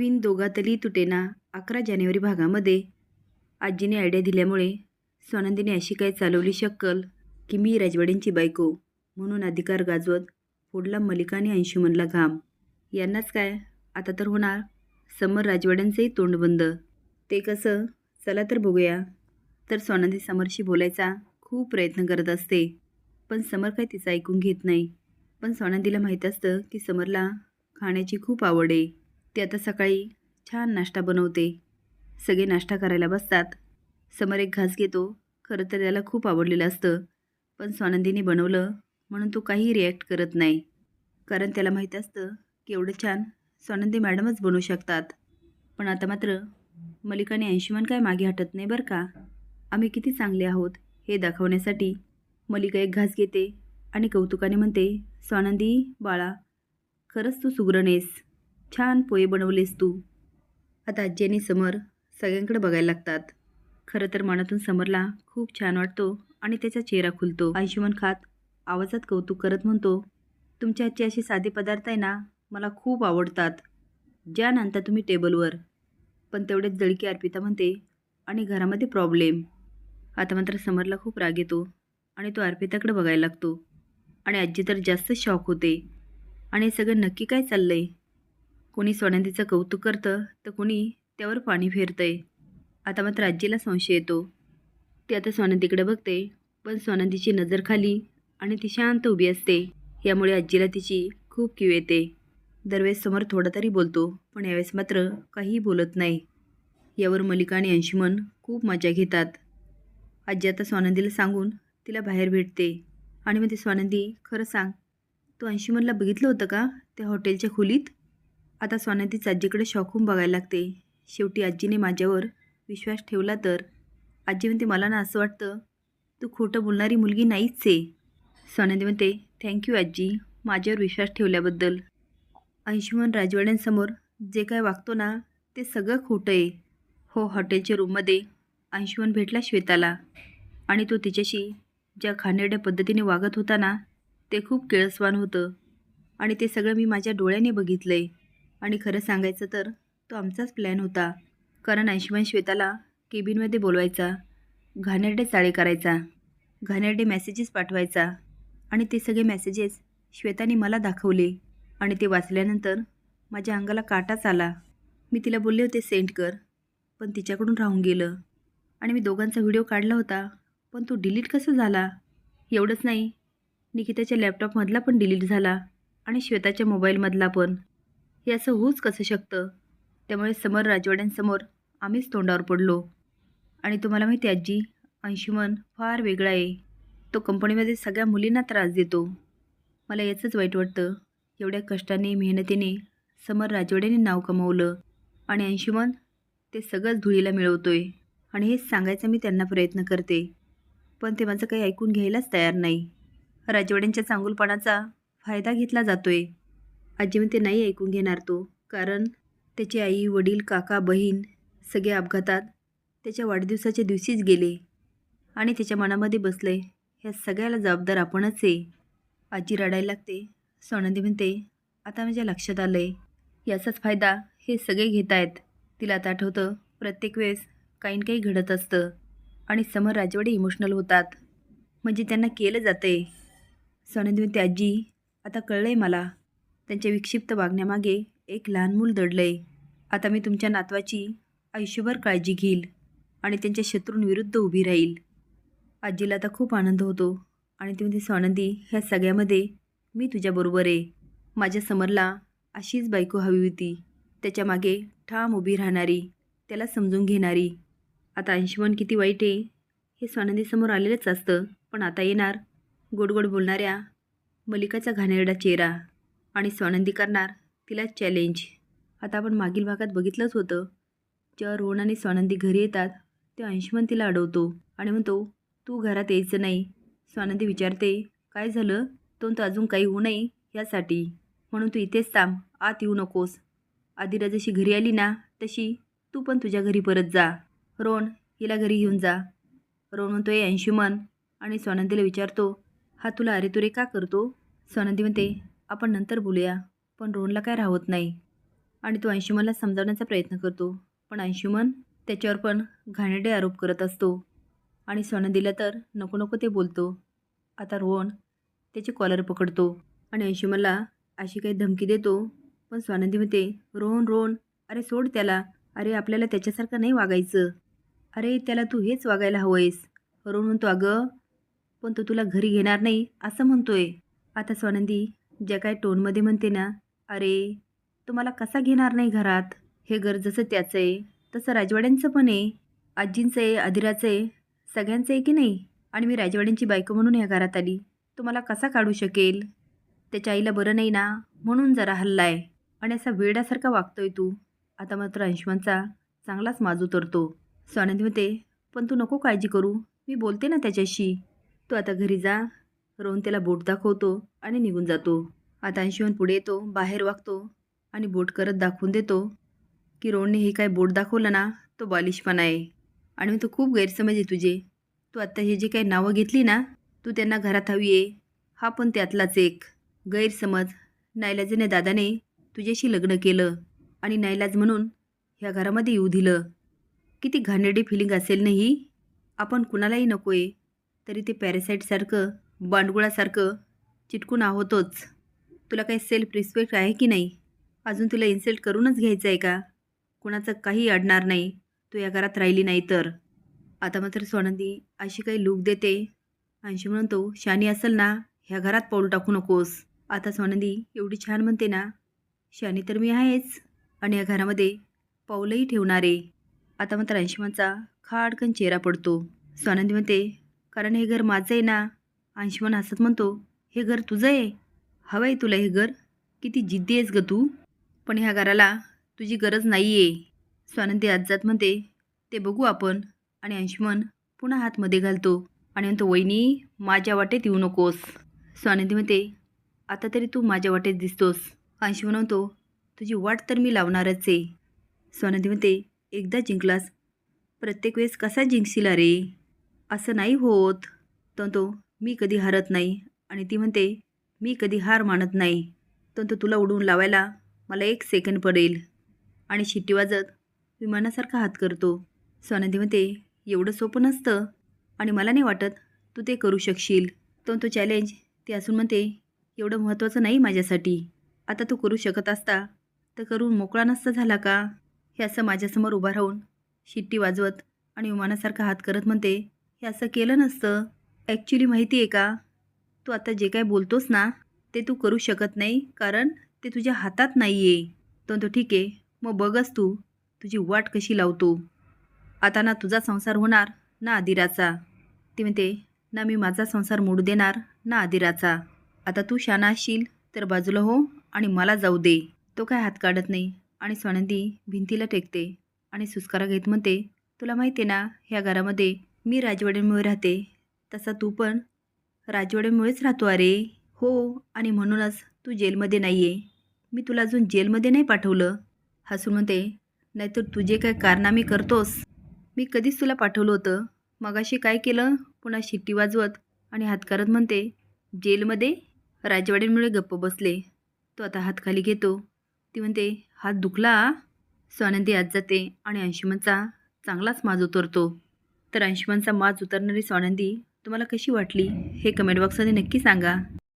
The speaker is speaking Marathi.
विण दोघातली तुटेना अकरा जानेवारी भागामध्ये. आजीने आयडिया दिल्यामुळे स्वानंदीने अशी काय चालवली शक्कल की मी राजवाड्यांची बायको म्हणून अधिकार गाजवत फोडला मलिका आणि अंशुमनला घाम. यांनाच काय? आता तर होणार. समर राजवाड्यांचंही तोंडबंद ते कसं? चला तर बघूया. तर स्वानंदी समरशी बोलायचा खूप प्रयत्न करत असते. पण समर काय तिचं ऐकून घेत नाही. पण स्वानंदीला माहीत असतं की समरला खाण्याची खूप आवड आहे. ती आता सकाळी छान नाश्ता बनवते. सगळे नाश्ता करायला बसतात. समर एक घास घेतो. खरं तर त्याला खूप आवडलेलं असतं. पण स्वानंदीने बनवलं म्हणून तो काही रिॲक्ट करत नाही. कारण त्याला माहीत असतं की एवढं छान स्वानंदी मॅडमच बनवू शकतात. पण आता मात्र मलिकाने आणि अंशुमन काय मागे हटत नाही बरं का? आम्ही किती चांगले आहोत हे दाखवण्यासाठी. मलिका एक घास घेते आणि कौतुकाने म्हणते स्वानंदी बाळा खरंच तू सुग्रणेस छान पोहे बनवलेस तू. आता आजी आणि समर सगळ्यांकडे बघायला लागतात. खरं तर मनातून समरला खूप छान वाटतो आणि त्याचा चेहरा खुलतो. आयुष्यमान खात आवाजात कौतुक करत म्हणतो तुमच्या आजचे असे साधे पदार्थ आहे ना मला खूप आवडतात. ज्या आणता तुम्ही टेबलवर. पण तेवढेच जळकी अर्पिता म्हणते आणि घरामध्ये प्रॉब्लेम. आता मात्र समरला खूप राग येतो आणि तो अर्पिताकडे बघायला लागतो. आणि आजी तर जास्त शॉक होते. आणि सगळं नक्की काय चाललं आहे कोणी स्वनंदीचं कौतुक करतं तर कोणी त्यावर पाणी फेरतंय. आता मात्र आजीला संशय येतो. ती आता स्वनंदीकडे बघते पण स्वनंदीची नजर खाली आणि ती शांत उभी असते. यामुळे आजीला तिची खूप किव येते. दरवेळेस समोर थोडा तरी बोलतो पण यावेळेस मात्र काहीही बोलत नाही. यावर मलिका आणि अंशुमन खूप मजा घेतात. आजी आता स्वानंदीला सांगून तिला बाहेर भेटते. आणि मग ती स्वानंदी खरं सांग तू अंशुमनला बघितलं होतं का त्या हॉटेलच्या खोलीत? आता स्वानंदीच आजीकडे शॉकून बघायला लागते. शेवटी आजीने माझ्यावर विश्वास ठेवला तर? आजी म्हणते मला ना असं वाटतं तू खोटं बोलणारी मुलगी नाहीच आहे. स्वानंदी म्हणते थँक्यू आजी. माझ्यावर विश्वास ठेवल्याबद्दल. अंशुमन राजवाड्यांसमोर जे काय वागतो ना ते सगळं खोटं आहे. हो हॉटेलच्या रूममध्ये अंशुमन भेटला श्वेताला. आणि तो तिच्याशी ज्या खाणेरड्या पद्धतीने वागत होता ना ते खूप केळसवान होतं. आणि ते सगळं मी माझ्या डोळ्याने बघितलं आहे आणि खरं सांगायचं तर तो आमचाच प्लॅन होता. कारण अंशुमन श्वेताला केबिनमध्ये बोलवायचा घाणेरडे चाळे करायचा घाणेरडे मेसेजेस पाठवायचा आणि ते सगळे मेसेजेस श्वेताने मला दाखवले आणि ते वाचल्यानंतर माझ्या अंगाला काटाच आला. मी तिला बोलले होते सेंड कर. पण तिच्याकडून राहून गेलं आणि मी दोघांचा व्हिडिओ काढला होता. पण तो डिलीट कसा झाला? एवढंच नाही. निकिताच्या लॅपटॉपमधला पण डिलीट झाला आणि श्वेताच्या मोबाईलमधला पण. हे असं होऊच कसं शकतं? त्यामुळे समर राजवाड्यांसमोर आम्हीच तोंडावर पडलो. आणि तुम्हाला माहिती आहे आजी अंशुमन फार वेगळा आहे. तो कंपनीमध्ये सगळ्या मुलींना त्रास देतो. मला याचंच वाईट वाटतं. एवढ्या कष्टाने मेहनतीने समर राजवाड्याने नाव कमावलं आणि अंशुमन ते सगळंच धुळीला मिळवतो आहे आणि हेच सांगायचा मी त्यांना प्रयत्न करते. पण ते माझं काही ऐकून घ्यायलाच तयार नाही. राजवाड्यांच्या चांगुलपणाचा फायदा घेतला जातो आहे आजी म्हणते नाही ऐकून घेणार तो. कारण त्याची आई वडील काका बहीण सगळे अपघातात त्याच्या वाढदिवसाच्या दिवशीच गेले आणि त्याच्या मनामध्ये बसले ह्या सगळ्याला जबाबदार आपणच आहे. आजी रडायला लागते. सोनंदी म्हणते आता माझ्या लक्षात आलं आहे याचाच फायदा हे सगळे घेत आहेत. तिला आता आठवतं प्रत्येक वेळेस काही ना काही घडत असतं आणि समर राजवाडे इमोशनल होतात. म्हणजे त्यांना केलं जातं आहे सोनंदी म्हणते आजी आता कळलं आहे मला. त्यांच्या विक्षिप्त वागण्यामागे एक लहान मूल दडलं आहे आता मी तुमच्या नातवाची आयुष्यभर काळजी घेईल आणि त्यांच्या शत्रूंविरुद्ध उभी राहील. आजीला आता खूप आनंद होतो आणि ती म्हणते स्वानंदी ह्या सगळ्यामध्ये मी तुझ्याबरोबर आहे. माझ्या समरला अशीच बायको हवी होती. त्याच्यामागे ठाम उभी राहणारी त्याला समजून घेणारी. आता अंशुमन किती वाईट आहे हे स्वानंदीसमोर आलेलंच असतं. पण आता येणार गोड गोड बोलणाऱ्या मलिकाचा घाणेरडा चेहरा. आणि स्वानंदी करणार तिला चॅलेंज आता आपण मागील भागात बघितलंच होतं. जेव्हा रोहन आणि स्वानंदी घरी येतात तेव्हा अंशुमन तिला अडवतो आणि म्हणतो तू घरात यायचं नाही. स्वानंदी विचारते काय झालं? तो तो अजून काही होऊ नये यासाठी. म्हणून तू इथेच थांब आत येऊ नकोस. आदिरा जशी घरी आली ना तशी तू पण तुझ्या घरी परत जा. रोण हिला घरी घेऊन जा. रोण म्हणतो ए अंशुमन. आणि स्वानंदीला विचारतो हा तुला अरे तुरे का करतो? स्वानंदी म्हणते आपण नंतर बोलूया. पण रोहनला काय राहत नाही. आणि तो अंशुमनला समजावण्याचा प्रयत्न करतो. पण अंशुमन त्याच्यावर पण घाणेरडे आरोप करत असतो. आणि सोनंदीला तर नको नको ते बोलतो. आता रोहन त्याची कॉलर पकडतो. आणि अंशुमनला अशी काही धमकी देतो. पण स्वानंदी म्हणते रोहन रोहन अरे सोड त्याला. अरे आपल्याला त्याच्यासारखं नाही वागायचं. अरे त्याला तू हेच वागायला हवंयस. रोहन म्हणतो अगं पण तो तुला घरी घेणार नाही असं म्हणतोय. आता स्वानंदी ज्या काय टोनमध्ये म्हणते ना अरे तो मला कसा घेणार नाही घरात? हे घर जसं त्याचं आहे तसं राजवाड्यांचं पण आहे. आजींचं आहे अधिराचं आहे सगळ्यांचं आहे की नाही? आणि मी राजवाड्यांची बायको म्हणून ह्या घरात आली. तो मला कसा काढू शकेल? त्याच्या आईला बरं नाही ना? म्हणून जरा हल्ला आहे. आणि असा वेड्यासारखा वागतोय तू. आता मात्र अंशुमनचा चांगलाच माज उतरतो स्वानंदी म्हणते पण तू नको काळजी करू. मी बोलते ना त्याच्याशी. तू आता घरी जा. रोहन त्याला बोट दाखवतो आणि निघून जातो. आता अंशुमन पुढे येतो बाहेर वागतो आणि बोट करत दाखवून देतो की रोहनने हे काय बोट दाखवलं ना तो बालिशपणा आहे. आणि तो खूप गैरसमज आहे तुझे. तू आत्ता हे जे काही नावं घेतली ना तू त्यांना घरात हवी आहे. हा पण त्यातलाच एक गैरसमज. नाईलाजीने दादाने तुझ्याशी लग्न केलं आणि नाईलाज म्हणून ह्या घरामध्ये येऊ दिलं. किती घाणेरडी फिलिंग असेल नाही आपण कुणालाही नको आहे तरी ते पॅरासाईटसारखं बांडगुळासारखं चिटकून आहोतच. तुला काही सेल्फ रिस्पेक्ट आहे की नाही? अजून तुला इन्सल्ट करूनच घ्यायचं आहे का? कुणाचं काही अडणार नाही. तू या घरात राहिली नाही तर. आता मात्र सोनंदी अशी काही लूक देते. अंशी म्हणतो शानी असेल ना ह्या घरात पाऊल टाकू नकोस. आता सोनंदी एवढी छान म्हणते ना शानी तर मी आहेच आणि या घरामध्ये पाऊलही ठेवणार आहे. आता मात्र अंशुमनचा खाडकन चेहरा पडतो. स्वानंदी म्हणते कारण हे घर माझं आहे ना अंशुमन हसत म्हणतो हे घर तुझं आहे? हवं आहे तुला हे घर? किती जिद्दी आहेस ग तू. पण ह्या घराला तुझी गरज नाही आहे स्वानंदी आजात म्हणते ते बघू आपण. आणि अंशुमन पुन्हा हातमध्ये घालतो आणि म्हणतो वहिनी माझ्या वाटेत येऊ नकोस. स्वानंदी म्हणते आता तरी तू माझ्या वाटेत दिसतोस. अंशुमन म्हणतो तुझी वाट तर मी लावणारच आहे. स्वानंदी म्हणते एकदा जिंकलास प्रत्येक वेळेस कसा जिंकशील अरे? असं नाही होत. तो तो मी कधी हारत नाही. आणि ती म्हणते मी कधी हार मानत नाही. तंतु तो तुला उडवून लावायला मला एक सेकंड पडेल. आणि शिट्टी वाजत विमानासारखा हात करतो. स्वानंदी म्हणते एवढं सोपं नसतं. आणि मला नाही वाटत तू ते करू शकशील. तंतु तो चॅलेंज. ते असून म्हणते एवढं महत्त्वाचं नाही माझ्यासाठी. आता तू करू शकत असता तर करून मोकळा नसता झाला का? हे असं माझ्यासमोर उभा राहून शिट्टी वाजवत आणि विमानासारखा हात करत म्हणते हे असं केलं नसतं. ॲक्च्युली माहिती आहे का? तू आता जे काय बोलतोस ना ते तू करू शकत नाही कारण ते तुझ्या हातात नाही आहे तो तो ठीक आहे मग बघच तू तुझी वाट कशी लावतो. आता ना तुझा संसार होणार ना आदिराचा. ती म्हणते ना मी माझा संसार मोडू देणार ना आदिराचा. आता तू शाना असशील तर बाजूला हो आणि मला जाऊ दे. तो काय हात काढत नाही आणि स्वानंदी भिंतीला टेकते आणि सुस्कारा घेत म्हणते तुला माहिती आहे ना ह्या घरामध्ये मी राजवाड्यांमुळे राहते तसा तू पण राजवाड्यामुळेच राहतो अरे. हो आणि म्हणूनच तू जेलमध्ये नाही आहे मी तुला अजून जेलमध्ये नाही पाठवलं. हसून म्हणते नाहीतर तुझे काय कारनामे करतोस? मी कधीच तुला पाठवलं होतं. मगाशी काय केलं? पुन्हा शिट्टी वाजवत आणि हातकारत म्हणते जेलमध्ये? राजवाड्यांमुळे गप्प बसले. तो आता हात खाली घेतो. ती म्हणते हात दुखला स्वानंदी आत जाते आणि अंशुमनचा चांगलाच माज उतरतो. तर अंशुमनचा माज उतरणारी स्वानंदी तुम्हाला कशी वाटली हे कमेंट बॉक्समध्ये नक्की सांगा.